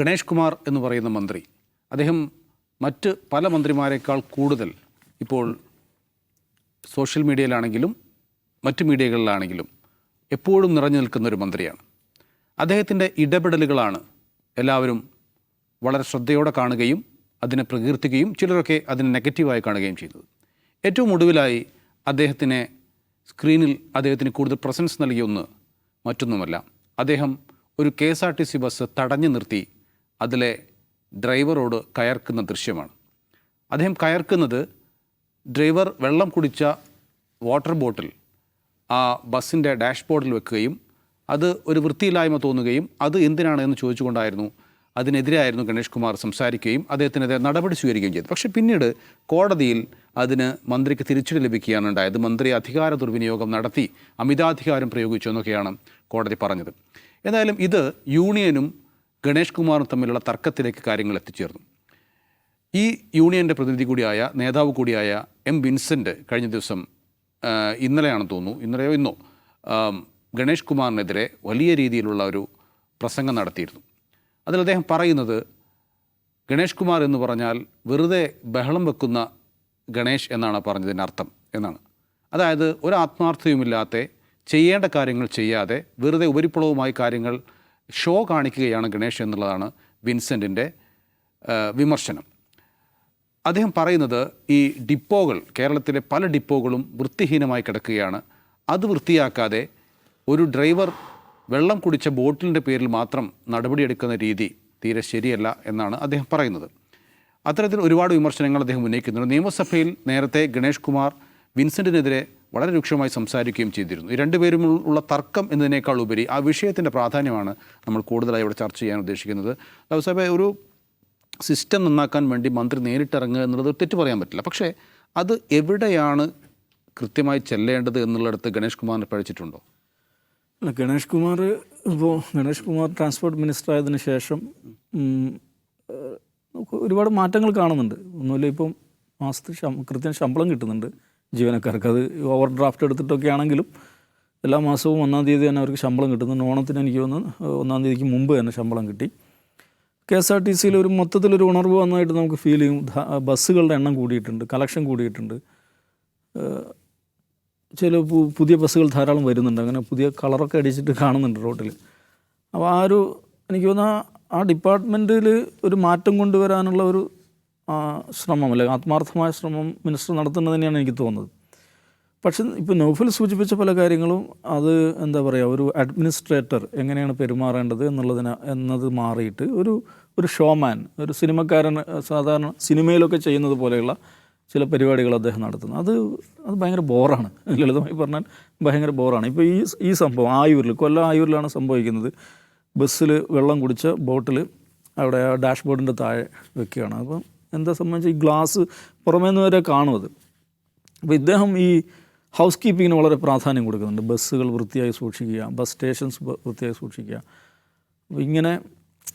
ഗണേഷ് കുമാർ എന്ന് പറയുന്ന മന്ത്രി. അദ്ദേഹം മറ്റ് പല മന്ത്രിമാരെക്കാൾ കൂടുതൽ ഇപ്പോൾ സോഷ്യൽ മീഡിയയിലാണെങ്കിലും മറ്റ് മീഡിയകളിലാണെങ്കിലും എപ്പോഴും നിറഞ്ഞു നിൽക്കുന്ന ഒരു മന്ത്രിയാണ്. അദ്ദേഹത്തിന്റെ ഇടപെടലുകളാണ് എല്ലാവരും വളരെ ശ്രദ്ധയോടെ കാണുകയും അതിനെ പ്രകീർത്തിക്കുകയും ചിലരൊക്കെ അതിനെ നെഗറ്റീവായി കാണുകയും ചെയ്തത്. ഏറ്റവും ഒടുവിലായി അദ്ദേഹത്തിനെ സ്ക്രീനിൽ അദ്ദേഹത്തിന് കൂടുതൽ പ്രസൻസ് നൽകിയൊന്ന് മറ്റൊന്നുമല്ല. അദ്ദേഹം ഒരു K S R T C bus തടഞ്ഞു നിർത്തി അതിലെ ഡ്രൈവറോട് കയർക്കുന്ന ദൃശ്യമാണ്. അദ്ദേഹം കയർക്കുന്നത് ഡ്രൈവർ വെള്ളം കുടിച്ച വാട്ടർ ബോട്ടിൽ ആ ബസ്സിന്റെ ഡാഷ്ബോർഡിൽ വെക്കുകയും അത് ഒരു വൃത്തിയില്ലായ്മ തോന്നുകയും അത് എന്തിനാണ് എന്ന് ചോദിച്ചുകൊണ്ടായിരുന്നു. അതിനെതിരായിരുന്നു ഗണേഷ് കുമാർ സംസാരിക്കുകയും അദ്ദേഹത്തിനെതിരെ നടപടി സ്വീകരിക്കുകയും ചെയ്തു. പക്ഷേ പിന്നീട് കോടതിയിൽ അതിന് മന്ത്രിക്ക് തിരിച്ചടി ലഭിക്കുകയാണ് ഉണ്ടായത്. മന്ത്രി അധികാര ദുർവിനിയോഗം നടത്തി അമിതാധികാരം പ്രയോഗിച്ചു എന്നൊക്കെയാണ് കോടതി പറഞ്ഞത്. എന്തായാലും ഇത് യൂണിയനും ഗണേഷ് കുമാറും തമ്മിലുള്ള തർക്കത്തിലേക്ക് കാര്യങ്ങൾ എത്തിച്ചേർന്നു. ഈ യൂണിയന്റെ പ്രതിനിധി കൂടിയായ നേതാവ് കൂടിയായ എം വിൻസെന്റ് കഴിഞ്ഞ ദിവസം ഇന്നലെയാണെന്ന് തോന്നുന്നു ഇന്നലെയോ ഇന്നോ ഗണേഷ് കുമാറിനെതിരെ വലിയ രീതിയിലുള്ള ഒരു പ്രസംഗം നടത്തിയിരുന്നു. അതിൽ അദ്ദേഹം പറയുന്നത് ഗണേഷ് കുമാർ എന്ന് പറഞ്ഞാൽ വെറുതെ ബഹളം വെക്കുന്ന ഗണേഷ് എന്നാണ് പറഞ്ഞതിന്റെ അർത്ഥം എന്നാണ്. അതായത് ഒരു ആത്മാർത്ഥതയുമില്ലാത്ത ചെയ്യേണ്ട കാര്യങ്ങൾ ചെയ്യാതെ വെറുതെ ഉപരിപ്ലവമായി കാര്യങ്ങൾ ഷോ കാണിക്കുകയാണ് ഗണേഷ് എന്നുള്ളതാണ് വിൻസെന്റിന്റെ വിമർശനം. അദ്ദേഹം പറയുന്നത് ഈ ഡിപ്പോകൾ കേരളത്തിലെ പല ഡിപ്പോകളും വൃത്തിഹീനമായി കിടക്കുകയാണ്. അത് വൃത്തിയാക്കാതെ ഒരു ഡ്രൈവർ വെള്ളം കുടിച്ച ബോട്ടിലിന്റെ പേരിൽ മാത്രം നടപടിയെടുക്കുന്ന രീതി തീരെ ശരിയല്ല എന്നാണ് അദ്ദേഹം പറയുന്നത്. അത്തരത്തിൽ ഒരുപാട് വിമർശനങ്ങൾ അദ്ദേഹം ഉന്നയിക്കുന്നുണ്ട്. നിയമസഭയിൽ നേരത്തെ ഗണേഷ് കുമാർ വിൻസെന്റിനെതിരെ വളരെ രൂക്ഷമായി സംസാരിക്കുകയും ചെയ്തിരുന്നു. ഈ രണ്ടുപേരും ഉള്ള തർക്കം എന്നതിനേക്കാൾ ഉപരി ആ വിഷയത്തിന്റെ പ്രാധാന്യമാണ് നമ്മൾ കൂടുതലായി ഇവിടെ ചർച്ച ചെയ്യാൻ ഉദ്ദേശിക്കുന്നത്. ലോക്സഭ ഒരു സിസ്റ്റം നന്നാക്കാൻ വേണ്ടി മന്ത്രി നേരിട്ടിറങ്ങുക എന്നുള്ളത് തെറ്റ് പറയാൻ പറ്റില്ല. പക്ഷേ അത് എവിടെയാണ് കൃത്യമായി ചെല്ലേണ്ടത് എന്നുള്ളിടത്ത് ഗണേഷ് കുമാറിനെ പഴിച്ചിട്ടുണ്ടോ അല്ല ഗണേഷ് കുമാർ ഇപ്പോൾ ഗണേഷ് കുമാർ ട്രാൻസ്പോർട്ട് മിനിസ്റ്റർ ആയതിനു ശേഷം ഒരുപാട് മാറ്റങ്ങൾ കാണുന്നുണ്ട്. ഒന്നുമില്ല ഇപ്പം മാസത്തിൽ ശം കൃത്യം ശമ്പളം കിട്ടുന്നുണ്ട്. ജീവനക്കാർക്ക് അത് ഓവർ ഡ്രാഫ്റ്റ് എടുത്തിട്ടൊക്കെ ആണെങ്കിലും എല്ലാ മാസവും ഒന്നാം തീയതി തന്നെ അവർക്ക് ശമ്പളം കിട്ടുന്നുണ്ട് ഓണത്തിന് എനിക്ക് വന്ന് ഒന്നാം തീയതിക്ക് മുമ്പ് തന്നെ ശമ്പളം കിട്ടി. കെ എസ് ആർ ടി സിയിൽ ഒരു മൊത്തത്തിലൊരു ഉണർവ് വന്നതായിട്ട് നമുക്ക് ഫീൽ ചെയ്യും. ബസ്സുകളുടെ എണ്ണം കൂടിയിട്ടുണ്ട് കളക്ഷൻ കൂടിയിട്ടുണ്ട്. ചില പുതിയ ബസ്സുകൾ ധാരാളം വരുന്നുണ്ട്. അങ്ങനെ പുതിയ കളറൊക്കെ അടിച്ചിട്ട് കാണുന്നുണ്ട് റോട്ടിൽ അപ്പോൾ ആ ഒരു എനിക്ക് തോന്നുന്ന ആ- ഡിപ്പാർട്ട്മെന്റിൽ ഒരു മാറ്റം കൊണ്ടുവരാനുള്ള ഒരു ശ്രമം അല്ലെങ്കിൽ ആത്മാർത്ഥമായ ശ്രമം മിനിസ്റ്റർ നടത്തുന്നത് തന്നെയാണ് എനിക്ക് തോന്നുന്നത്. പക്ഷെ ഇപ്പോൾ നൗഫൽ സൂചിപ്പിച്ച പല കാര്യങ്ങളും അത് എന്താ പറയുക ഒരു അഡ്മിനിസ്ട്രേറ്റർ എങ്ങനെയാണ് പെരുമാറേണ്ടത് എന്നുള്ളതിന് എന്നത് മാറിയിട്ട് ഒരു ഒരു ഷോമാൻ ഒരു സിനിമക്കാരൻ സാധാരണ സിനിമയിലൊക്കെ ചെയ്യുന്നത് പോലെയുള്ള ചില പരിപാടികൾ അദ്ദേഹം നടത്തുന്നു. അത് അത് ഭയങ്കര ബോറാണ്. ലളിതമായി പറഞ്ഞാൽ ഭയങ്കര ബോറാണ്. ഇപ്പോൾ ഈ ഈ സംഭവം ആയൂരിൽ കൊല്ലം ആയൂരിലാണ് സംഭവിക്കുന്നത്. ബസ്സിൽ വെള്ളം കുടിച്ച ബോട്ടിൽ അവിടെ ഡാഷ്ബോർഡിന്റെ താഴെ വെക്കുകയാണ്. അപ്പം എന്താ സംബന്ധിച്ച് ഈ ഗ്ലാസ് പുറമേ നിന്ന് വരെ കാണും അത് അപ്പോൾ ഇദ്ദേഹം ഈ ഹൗസ് കീപ്പിങ്ങിന് വളരെ പ്രാധാന്യം കൊടുക്കുന്നുണ്ട്. ബസ്സുകൾ വൃത്തിയായി സൂക്ഷിക്കുക ബസ് സ്റ്റേഷൻസ് വൃത്തിയായി സൂക്ഷിക്കുക. അപ്പോൾ ഇങ്ങനെ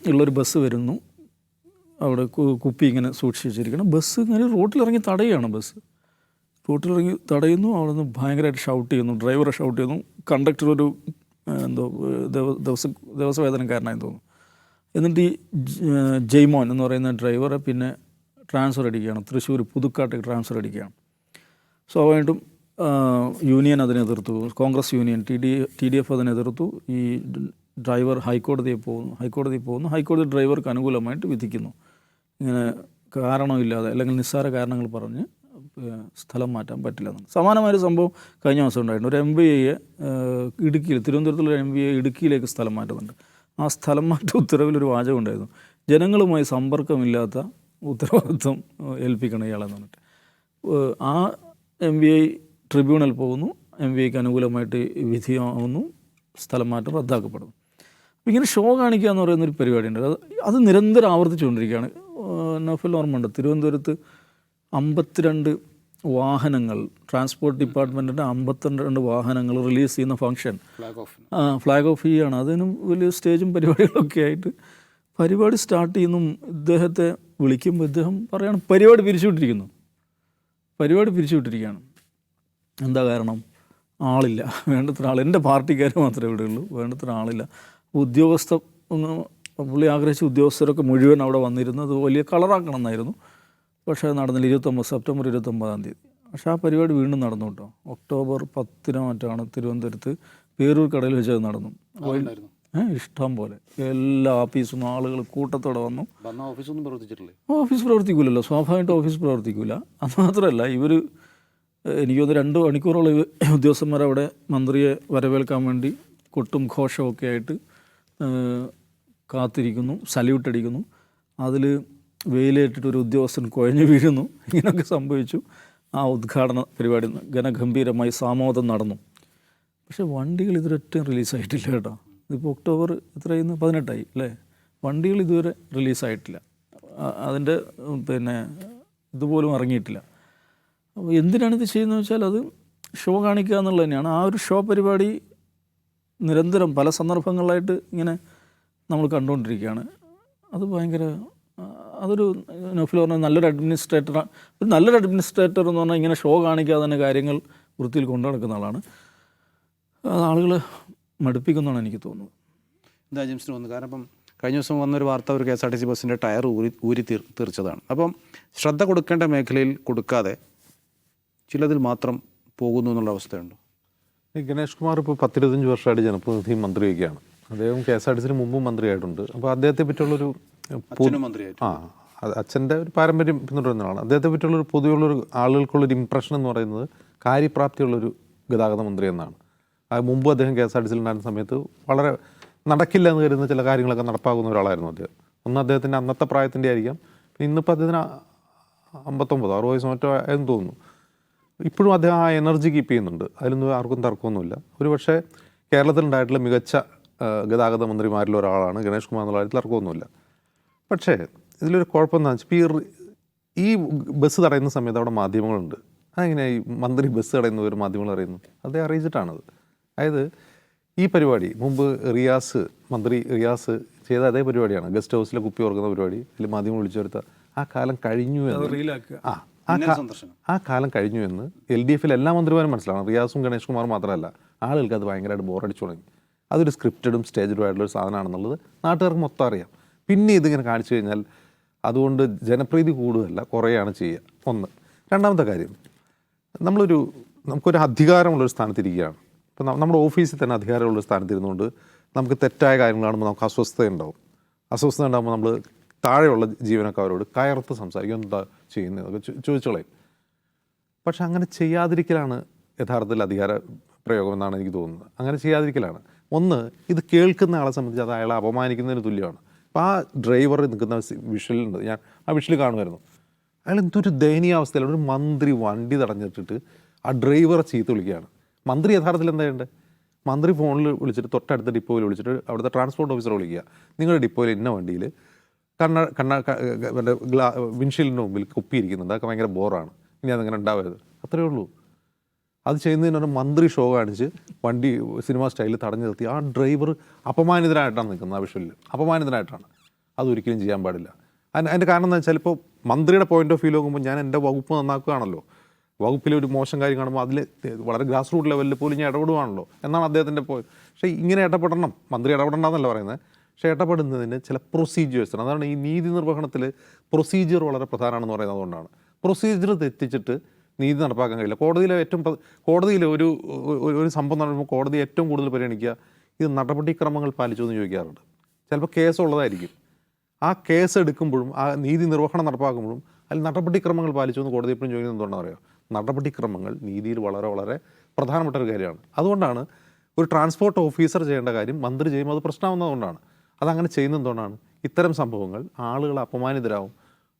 ഉള്ളൊരു ബസ് വരുന്നു. അവിടെ കുപ്പി ഇങ്ങനെ സൂക്ഷിച്ച് വെച്ചിരിക്കണം ബസ് ഇങ്ങനെ റോട്ടിലിറങ്ങി തടയുകയാണ് ബസ്. റോട്ടിലിറങ്ങി തടയുന്നു. അവിടെ നിന്ന് ഭയങ്കരമായിട്ട് ഷൗട്ട് ചെയ്യുന്നു. ഡ്രൈവറെ ഷൗട്ട് ചെയ്യുന്നു. കണ്ടക്ടർ ഒരു എന്തോ ദിവസ ദിവസവേതനക്കാരനായി തോന്നുന്നു. എന്നിട്ട് ഈ ജെയ്മോൻ എന്ന് പറയുന്ന ഡ്രൈവറെ പിന്നെ ട്രാൻസ്ഫർ അടിക്കുകയാണ്. തൃശ്ശൂർ പുതുക്കാട്ടേക്ക് ട്രാൻസ്ഫർ അടിക്കുകയാണ്. സ്വാഭാവികമായിട്ടും യൂണിയൻ അതിനെ എതിർത്തു. Congress union T D T D F അതിനെ എതിർത്തു. ഈ ഡ്രൈവർ ഹൈക്കോടതിയെ പോകുന്നു ഹൈക്കോടതിയിൽ പോകുന്നു. ഹൈക്കോടതി ഡ്രൈവർക്ക് അനുകൂലമായിട്ട് വിധിക്കുന്നു. ഇങ്ങനെ കാരണമില്ലാതെ അല്ലെങ്കിൽ നിസ്സാര കാരണങ്ങൾ പറഞ്ഞ് സ്ഥലം മാറ്റാൻ പറ്റില്ല എന്നാണ്. സമാനമായൊരു സംഭവം കഴിഞ്ഞ മാസം ഉണ്ടായിട്ടുണ്ട്. ഒരു എം ബി എയെ ഇടുക്കിയിൽ തിരുവനന്തപുരത്തുള്ള എം ബി എ ഇടുക്കിയിലേക്ക് സ്ഥലം മാറ്റുന്നുണ്ട്. ആ സ്ഥലം മാറ്റ ഉത്തരവിലൊരു വാചകം ഉണ്ടായിരുന്നു. ജനങ്ങളുമായി സമ്പർക്കമില്ലാത്ത ഉത്തരവാദിത്വം ഏൽപ്പിക്കണം ഇയാളെന്ന് പറഞ്ഞിട്ട്. ആ എം വി ഐ ട്രിബ്യൂണൽ പോകുന്നു. എം വി ഐക്ക് അനുകൂലമായിട്ട് വിധിയാവുന്നു. സ്ഥലം മാറ്റം റദ്ദാക്കപ്പെടുന്നു. അപ്പോൾ ഇങ്ങനെ ഷോ കാണിക്കുക എന്ന് പറയുന്നൊരു പരിപാടിയുണ്ട്. അത് അത് നിരന്തരം ആവർത്തിച്ചുകൊണ്ടിരിക്കുകയാണ്. നഫൽ ഓർമ്മയുണ്ട്? തിരുവനന്തപുരത്ത് അമ്പത്തിരണ്ട് വാഹനങ്ങൾ ട്രാൻസ്പോർട്ട് ഡിപ്പാർട്ട്മെന്റിന്റെ അമ്പത്തിരണ്ട് വാഹനങ്ങൾ റിലീസ് ചെയ്യുന്ന ഫംഗ്ഷൻ ഫ്ലാഗ് ഓഫ് ചെയ്യുകയാണ് അതിനും വലിയ സ്റ്റേജും പരിപാടികളൊക്കെ ആയിട്ട് പരിപാടി സ്റ്റാർട്ട് ചെയ്യുന്നു. ഇദ്ദേഹത്തെ വിളിക്കുമ്പോൾ ഇദ്ദേഹം പറയാണ് പരിപാടി പിരിച്ചുവിട്ടിരിക്കുന്നു. പരിപാടി പിരിച്ചുവിട്ടിരിക്കുകയാണ്. എന്താ കാരണം? ആളില്ല. വേണ്ടത്ര ആൾ എന്റെ പാർട്ടിക്കാർ മാത്രമേ ഇവിടെ ഉള്ളൂ വേണ്ടത്ര ആളില്ല. ഉദ്യോഗസ്ഥ പുള്ളി ആഗ്രഹിച്ച ഉദ്യോഗസ്ഥരൊക്കെ മുഴുവൻ അവിടെ വന്നിരുന്നത് വലിയ കളറാക്കണം എന്നായിരുന്നു. പക്ഷേ നടന്നില്ല. ഇരുപത്തൊമ്പത് സെപ്റ്റംബർ ഇരുപത്തൊമ്പതാം തീയതി. പക്ഷേ ആ പരിപാടി വീണ്ടും നടന്നു കേട്ടോ. ഒക്ടോബർ പത്തിനോ മറ്റാണ് തിരുവനന്തപുരത്ത് പേരൂർ കടയിൽ വെച്ച് അത് നടന്നു. ഇഷ്ടം പോലെ. എല്ലാ ഓഫീസും ആളുകൾ കൂട്ടത്തോടെ വന്നു. ഓഫീസൊന്നും പ്രവർത്തിച്ചിട്ടില്ലേ? ഓഫീസ് പ്രവർത്തിക്കൂലല്ലോ. സ്വാഭാവികമായിട്ട് ഓഫീസ് പ്രവർത്തിക്കൂല. അത് മാത്രമല്ല ഇവർ എനിക്ക് തോന്നുന്നു രണ്ട് മണിക്കൂറോളം ഉദ്യോഗസ്ഥന്മാർ അവിടെ മന്ത്രിയെ വരവേൽക്കാൻ വേണ്ടി കൊട്ടും ഘോഷമൊക്കെ ആയിട്ട് കാത്തിരിക്കുന്നു സല്യൂട്ട് അടിക്കുന്നു. അതിൽ വെയിലേറ്റിട്ട് ഒരു ഉദ്യോഗസ്ഥൻ കുഴഞ്ഞു വീഴുന്നു. ഇങ്ങനെയൊക്കെ സംഭവിച്ചു. ആ ഉദ്ഘാടന പരിപാടി ഘനഗംഭീരമായി സാമോദം നടന്നു. പക്ഷേ വണ്ടികൾ ഇതൊരൊറ്റ റിലീസായിട്ടില്ല കേട്ടോ. ഇതിപ്പോൾ ഒക്ടോബർ എത്രയായിരുന്നു പതിനെട്ടായി അല്ലേ? വണ്ടികൾ ഇതുവരെ റിലീസായിട്ടില്ല. അതിന്റെ പിന്നെ ഇതുപോലും ഇറങ്ങിയിട്ടില്ല. അപ്പോൾ എന്തിനാണ് ഇത് ചെയ്യുന്നത് വെച്ചാൽ അത് ഷോ കാണിക്കുക എന്നുള്ളത് തന്നെയാണ്. ആ ഒരു ഷോ പരിപാടി നിരന്തരം പല സന്ദർഭങ്ങളിലായിട്ട് ഇങ്ങനെ നമ്മൾ കണ്ടുകൊണ്ടിരിക്കുകയാണ്. അത് ഭയങ്കര അതൊരു നഫിൽ പറഞ്ഞാൽ നല്ലൊരു അഡ്മിനിസ്ട്രേറ്റർ ഒരു നല്ലൊരു അഡ്മിനിസ്ട്രേറ്റർ എന്ന് പറഞ്ഞാൽ ഇങ്ങനെ ഷോ കാണിക്കാതെ തന്നെ കാര്യങ്ങൾ വൃത്തിയിൽ കൊണ്ടു നടക്കുന്ന ആളാണ്. അത് ആളുകൾ മടുപ്പിക്കുന്നതാണ് എനിക്ക് തോന്നുന്നത്. എന്താ ജെയിംസിന് തോന്നുന്നു? കാരണം ഇപ്പം കഴിഞ്ഞ ദിവസം വന്നൊരു വാർത്ത ഒരു K S R T C ബസ്സിന്റെ ടയർ ഊരി ഊരി തീർ തീർച്ചതാണ്. അപ്പം ശ്രദ്ധ കൊടുക്കേണ്ട മേഖലയിൽ കൊടുക്കാതെ ചിലതിൽ മാത്രം പോകുന്നു എന്നുള്ള അവസ്ഥയുണ്ട്? ഈ ഗണേഷ് കുമാർ ഇപ്പോൾ പത്തിരുപത്തഞ്ച് വർഷമായിട്ട് ജനപ്രതിനിധി മന്ത്രിയൊക്കെയാണ്. അദ്ദേഹം കെ എസ് ആർ ടി സിന് മുമ്പും മന്ത്രിയായിട്ടുണ്ട്. അപ്പോൾ അദ്ദേഹത്തെ പറ്റിയുള്ളൊരു ആ അത് അച്ഛന്റെ ഒരു പാരമ്പര്യം പിന്തുടരുന്ന ആളാണ് അദ്ദേഹത്തെ പറ്റിയുള്ളൊരു പൊതുവെയുള്ളൊരു ആളുകൾക്കുള്ളൊരു ഇംപ്രഷൻ എന്ന് പറയുന്നത് കാര്യപ്രാപ്തിയുള്ളൊരു ഗതാഗത മന്ത്രി എന്നാണ്. മുമ്പ് അദ്ദേഹം കെ എസ് ആർ ടി സിയിൽ ഉണ്ടായിരുന്ന സമയത്ത് വളരെ നടക്കില്ല എന്ന് കരുതുന്ന ചില കാര്യങ്ങളൊക്കെ നടപ്പാക്കുന്ന ഒരാളായിരുന്നു അദ്ദേഹം. ഒന്ന് അദ്ദേഹത്തിന്റെ അന്നത്തെ പ്രായത്തിന്റെ ആയിരിക്കാം. പിന്നെ ഇന്നിപ്പോൾ അദ്ദേഹത്തിന് അമ്പത്തൊമ്പത് അറുപത് വയസ്സ് മറ്റോ എന്ന് തോന്നുന്നു. ഇപ്പോഴും അദ്ദേഹം ആ എനർജി കീപ്പ് ചെയ്യുന്നുണ്ട്. അതിലൊന്നും ആർക്കും തർക്കമൊന്നുമില്ല. ഒരു പക്ഷേ കേരളത്തിലുണ്ടായിട്ടുള്ള മികച്ച ഗതാഗത മന്ത്രിമാരിൽ ഒരാളാണ് ഗണേഷ് കുമാർ എന്നുള്ള കാര്യത്തിൽ തർക്കമൊന്നുമില്ല. പക്ഷേ ഇതിലൊരു കുഴപ്പം എന്താ വെച്ചാൽ ഈ ഈ ബസ് തടയുന്ന സമയത്ത് അവിടെ മാധ്യമങ്ങളുണ്ട്. അതെങ്ങനെയാണ് ഈ മന്ത്രി ബസ് തടയുന്ന ഒരു മാധ്യമങ്ങൾ അറിയുന്നു അദ്ദേഹം അറിയിച്ചിട്ടാണത്. അതായത് ഈ പരിപാടി മുമ്പ് റിയാസ് മന്ത്രി റിയാസ് ചെയ്ത അതേ പരിപാടിയാണ്. ഗസ്റ്റ് ഹൗസിലെ കുപ്പി ഓർക്കുന്ന പരിപാടി അതിൽ മാധ്യമം വിളിച്ചു വരുത്ത ആ കാലം കഴിഞ്ഞു എന്ന്. ആ. ആ കാലം കഴിഞ്ഞു എന്ന് എൽ ഡി എഫിൽ എല്ലാ മന്ത്രിമാരും മനസ്സിലാണ്. റിയാസും ഗണേഷ് കുമാറും മാത്രമല്ല ആളുകൾക്ക് അത് ഭയങ്കരമായിട്ട് ബോറടിച്ചു തുടങ്ങി. അതൊരു സ്ക്രിപ്റ്റഡും സ്റ്റേജഡും ആയിട്ടുള്ള ഒരു സാധനമാണെന്നുള്ളത് നാട്ടുകാർക്ക് മൊത്തം അറിയാം. പിന്നെ ഇതിങ്ങനെ കാണിച്ചു കഴിഞ്ഞാൽ അതുകൊണ്ട് ജനപ്രീതി കൂടുതലല്ല കുറേയാണ് ചെയ്യുക. ഒന്ന്. രണ്ടാമത്തെ കാര്യം നമ്മളൊരു നമുക്കൊരു അധികാരമുള്ളൊരു സ്ഥാനത്തിരിക്കുകയാണ് ഇപ്പം നമ്മുടെ ഓഫീസിൽ തന്നെ അധികാരമുള്ള സ്ഥാനത്തിരുന്നുകൊണ്ട് നമുക്ക് തെറ്റായ കാര്യങ്ങൾ കാണുമ്പോൾ നമുക്ക് അസ്വസ്ഥത ഉണ്ടാവും അസ്വസ്ഥത ഉണ്ടാകുമ്പോൾ നമ്മൾ താഴെയുള്ള ജീവനക്കാരോട് കയർത്ത് സംസാരിക്കും. എന്താ ചെയ്യുന്നതൊക്കെ ചോദിച്ചോളേ പക്ഷെ അങ്ങനെ ചെയ്യാതിരിക്കലാണ് യഥാർത്ഥത്തിൽ അധികാര പ്രയോഗം എന്നാണ് എനിക്ക് തോന്നുന്നത്. അങ്ങനെ ചെയ്യാതിരിക്കലാണ്. ഒന്ന് ഇത് കേൾക്കുന്ന ആളെ സംബന്ധിച്ച് അത് അയാളെ അപമാനിക്കുന്നതിന് തുല്യമാണ്. അപ്പോൾ ആ ഡ്രൈവർ നിൽക്കുന്ന വിഷലുണ്ട് ഞാൻ ആ വിഷൽ കാണുമായിരുന്നു. അയാൾ എന്തൊരു ദയനീയാവസ്ഥയിലാണ്. ഒരു മന്ത്രി വണ്ടി തടഞ്ഞിട്ടിട്ട് ആ ഡ്രൈവറെ ചീത്ത വിളിക്കുകയാണ്. മന്ത്രി യഥാർത്ഥത്തിൽ എന്താ ചെയ്യേണ്ടത്? മന്ത്രി ഫോണിൽ വിളിച്ചിട്ട് തൊട്ടടുത്ത ഡിപ്പോയിൽ വിളിച്ചിട്ട് അവിടുത്തെ ട്രാൻസ്പോർട്ട് ഓഫീസറെ വിളിക്കുക. നിങ്ങളുടെ ഡിപ്പോയിൽ ഇന്ന വണ്ടിയിൽ കണ്ണ കണ്ണ എന്റെ ഗ്ലാ വിൻഷീൽഡിന്റെ മുമ്പിൽ കുപ്പിയിരിക്കുന്നുണ്ട് അതൊക്കെ ഭയങ്കര ബോറാണ്. ഇനി അതങ്ങനെ ഉണ്ടാവരുത്. അത്രയേ ഉള്ളൂ. അത് ചെയ്യുന്നതിന് ഒരു മന്ത്രി ഷോ കാണിച്ച് വണ്ടി സിനിമ സ്റ്റൈലിൽ തടഞ്ഞു നിർത്തി. ആ ഡ്രൈവർ അപമാനിതനായിട്ടാണ് നിൽക്കുന്നത് ആ വിഷ്വലിൽ. അപമാനിതനായിട്ടാണ്. അതൊരിക്കലും ചെയ്യാൻ പാടില്ല. അതിന്റെ കാരണം എന്താ വെച്ചാൽ ഇപ്പോൾ മന്ത്രിയുടെ പോയിന്റ് ഓഫ് വ്യൂ നോക്കുമ്പോൾ ഞാൻ എന്റെ വകുപ്പ് നന്നാക്കുകയാണല്ലോ. വകുപ്പിൽ ഒരു മോശം കാര്യം കാണുമ്പോൾ അതിൽ വളരെ ഗ്രാസ് റൂട്ട് ലെവലിൽ പോലും ഞാൻ ഇടപെടുവാണല്ലോ എന്നാണ് അദ്ദേഹത്തിന്റെ പോയി പക്ഷേ ഇങ്ങനെ ഇടപെടണം മന്ത്രി ഇടപെടണമെന്നല്ല പറയുന്നത്. പക്ഷേ ഇടപെടുന്നതിന് ചില പ്രൊസീജിയേഴ്സ് ആണ് അതാണ് ഈ നീതി നിർവഹണത്തിൽ പ്രൊസീജിയർ വളരെ പ്രധാനമാണെന്ന് പറയുന്നത് അതുകൊണ്ടാണ് പ്രൊസീജിയർ തെറ്റിച്ചിട്ട് നീതി നടപ്പാക്കാൻ കഴിയില്ല. കോടതിയിലെ ഏറ്റവും കോടതിയിൽ ഒരു- ഒരു സംഭവം നടക്കുമ്പോൾ കോടതി ഏറ്റവും കൂടുതൽ പരിഗണിക്കുക ഇത് നടപടിക്രമങ്ങൾ പാലിച്ചു എന്ന് ചോദിക്കാറുണ്ട്. ചിലപ്പോൾ കേസ് ഉള്ളതായിരിക്കും. ആ കേസ് എടുക്കുമ്പോഴും ആ നീതി നിർവഹണം നടപ്പാക്കുമ്പോഴും അതിൽ നടപടിക്രമങ്ങൾ പാലിച്ചു എന്ന് കോടതി എപ്പോഴും ചോദിക്കുന്നത് എന്തുകൊണ്ടാണെന്ന് അറിയോ നടപടിക്രമങ്ങൾ നീതിയിൽ വളരെ വളരെ പ്രധാനപ്പെട്ട ഒരു കാര്യമാണ്. അതുകൊണ്ടാണ് ഒരു ട്രാൻസ്പോർട്ട് ഓഫീസർ ചെയ്യേണ്ട കാര്യം മന്ത്രി ചെയ്യുമ്പോൾ അത് പ്രശ്നമാവുന്നതുകൊണ്ടാണ്. അതങ്ങനെ ചെയ്യുന്നത് എന്തുകൊണ്ടാണ്? ഇത്തരം സംഭവങ്ങൾ ആളുകൾ അപമാനിതരാവും.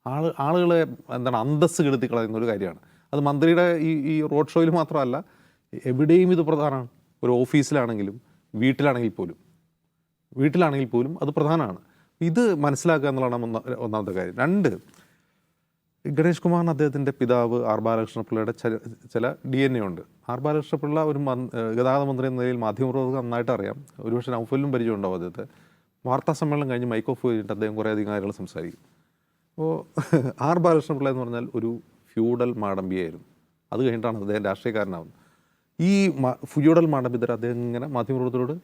ആൾ ആളുകളെ എന്താണ് അന്തസ്സ് കെടുത്തി കളയുന്ന ഒരു കാര്യമാണ്. അത് മന്ത്രിയുടെ ഈ ഈ റോഡ് ഷോയിൽ മാത്രമല്ല എവിടെയും ഇത് പ്രധാനമാണ്. ഒരു ഓഫീസിലാണെങ്കിലും വീട്ടിലാണെങ്കിൽ പോലും. വീട്ടിലാണെങ്കിൽ പോലും അത് പ്രധാനമാണ്. ഇത് മനസ്സിലാക്കുക എന്നുള്ളതാണ് ഒന്നാമത്തെ കാര്യം. രണ്ട് ഗണേഷ് കുമാറിന് അദ്ദേഹത്തിന്റെ പിതാവ് ആർ ബാലകൃഷ്ണപിള്ളയുടെ ചില ഡി എൻ എ ഉണ്ട്. ആർ ബാലകൃഷ്ണപിള്ള ഒരു ഗതാഗത മന്ത്രി എന്ന നിലയിൽ മാധ്യമപ്രവർത്തകർ നന്നായിട്ട് അറിയാം. ഒരുപക്ഷെ നൗഫലിലും പരിചയം ഉണ്ടാവും അദ്ദേഹത്തെ. വാർത്താ സമ്മേളനം കഴിഞ്ഞ് മൈക്ക് ഓഫ് കഴിഞ്ഞിട്ട് അദ്ദേഹം കുറേ അധികം കാര്യങ്ങൾ സംസാരിക്കും. അപ്പോൾ ആർ ബാലകൃഷ്ണപിള്ള എന്ന് പറഞ്ഞാൽ ഒരു ഫ്യൂഡൽ മാടമ്പിയായിരുന്നു. അത് കഴിഞ്ഞിട്ടാണ് അദ്ദേഹം രാഷ്ട്രീയക്കാരനാവുന്നത്. ഈ ഫ്യൂഡൽ മാടമ്പിതർ അദ്ദേഹം ഇങ്ങനെ മാധ്യമപ്രവർത്തകരോട്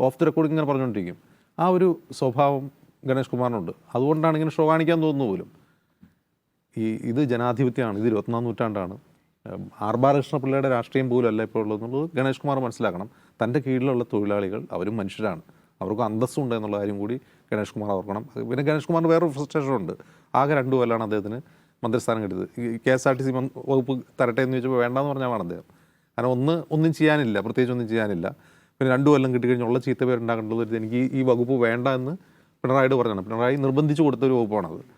ഓഫ് ദി റെക്കോർഡ് ഇങ്ങനെ പറഞ്ഞുകൊണ്ടിരിക്കും. ആ ഒരു സ്വഭാവം ഗണേഷ് കുമാറിനുണ്ട് അതുകൊണ്ടാണ് ഇങ്ങനെ ഷോ കാണിക്കാൻ തോന്നുന്നു പോലും. ഈ ഇത് ജനാധിപത്യമാണ് ഇത് ഇരുപത്തൊന്നാം നൂറ്റാണ്ടാണ്. ആർ ബാലകൃഷ്ണ പിള്ളയുടെ രാഷ്ട്രീയം പോലും അല്ല ഇപ്പോൾ ഉള്ളത് എന്നുള്ളത് ഗണേഷ് കുമാർ മനസ്സിലാക്കണം. തന്റെ കീഴിലുള്ള തൊഴിലാളികൾ അവരും മനുഷ്യരാണ്. അവർക്ക് അന്തസ്സുണ്ട് എന്നുള്ള കാര്യം കൂടി ഗണേഷ് കുമാർ ഓർക്കണം. പിന്നെ ഗണേഷ് കുമാറിന് വേറൊരു ഫ്രസ്ട്രേഷൻ ഉണ്ട്. ആകെ രണ്ട് കൊല്ലാണ് അദ്ദേഹത്തിന് മന്ത്രിസ്ഥാനം കിട്ടിയത്. K S R T C വകുപ്പ് തരട്ടെ എന്ന് ചോദിച്ചപ്പോൾ വേണ്ടാന്ന് പറഞ്ഞാണ് അദ്ദേഹം. കാരണം ഒന്ന് ഒന്നും ചെയ്യാനില്ല പ്രത്യേകിച്ച് ഒന്നും ചെയ്യാനില്ല. പിന്നെ രണ്ടു കൊല്ലം കിട്ടിക്കഴിഞ്ഞാൽ ഉള്ള ചീത്ത പേരുണ്ടാകേണ്ടത് എനിക്ക് ഈ- വകുപ്പ് വേണ്ട എന്ന് പിണറായിയോട് പറഞ്ഞാണ്. പിണറായി നിർബന്ധിച്ച് കൊടുത്ത ഒരു വകുപ്പാണത്.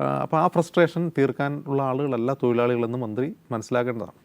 അപ്പോൾ ആ ഫ്രസ്ട്രേഷൻ തീർക്കാൻ ഉള്ള ആളുകളല്ല തൊഴിലാളികളെന്ന് മന്ത്രി മനസ്സിലാക്കേണ്ടതാണ്.